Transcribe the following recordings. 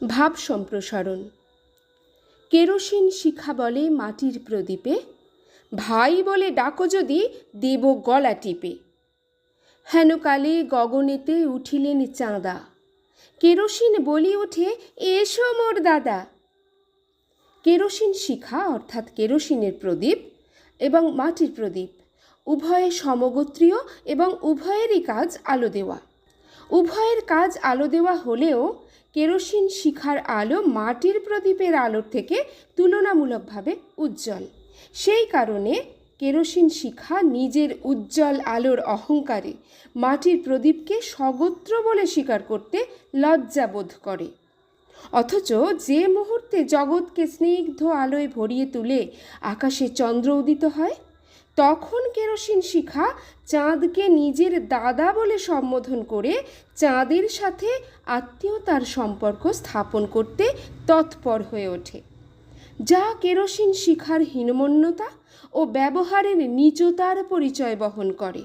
ভাব সম্প্রসারণ। কেরোসিন শিখা বলে মাটির প্রদীপে, ভাই বলে ডাকো যদি দেব গলা টিপে। হেনকালে গগনেতে উঠিলেন চাঁদা, কেরোসিন বলি ওঠে, এসো মোর দাদা। কেরোসিন শিখা অর্থাৎ কেরোসিনের প্রদীপ এবং মাটির প্রদীপ, উভয়ে সমগোত্রীয় এবং উভয়েরই কাজ আলো দেওয়া। উভয়ের কাজ আলো দেওয়া হলেও কেরোসিন শিখার আলো মাটির প্রদীপের আলোর থেকে তুলনামূলকভাবে উজ্জ্বল। সেই কারণে কেরোসিন শিখা নিজের উজ্জ্বল আলোর অহংকারে, মাটির প্রদীপকে স্বগোত্র বলে স্বীকার করতে লজ্জাবোধ করে। অথচ যে মুহূর্তে জগৎকে স্নিগ্ধ আলোয় ভরিয়ে তুলে আকাশে চন্দ্র উদিত হয় তখন কেরোসিন শিখা চাঁদকে নিজের দাদা বলে সম্বোধন করে চাঁদের সাথে আত্মীয়তার সম্পর্ক স্থাপন করতে তৎপর হয়ে ওঠে। যা কেরোসিন শিখার হীনমন্যতা ও ব্যবহারের নিচতার পরিচয় বহন করে।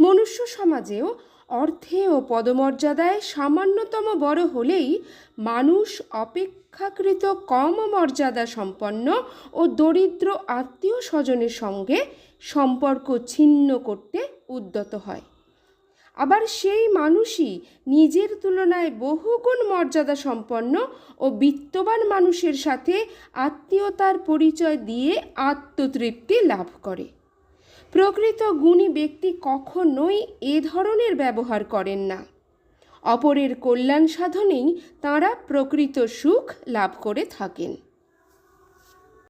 মনুষ্য সমাজেও অর্থে ও পদমর্যাদায় সামান্যতম বড় হলেই মানুষ অপেক্ষাকৃত কম মর্যাদা সম্পন্ন ও দরিদ্র আত্মীয় স্বজনের সঙ্গে সম্পর্ক ছিন্ন করতে উদ্যত হয়। আবার সেই মানুষই নিজের তুলনায় বহুগুণ মর্যাদা সম্পন্ন ও বিত্তবান মানুষের সাথে আত্মীয়তার পরিচয় দিয়ে আত্মতৃপ্তি লাভ করে। প্রকৃত গুণী ব্যক্তি কখনোই এ ধরনের ব্যবহার করেন না। অপরের কল্যাণ সাধনেই তাঁরা প্রকৃত সুখ লাভ করে থাকেন।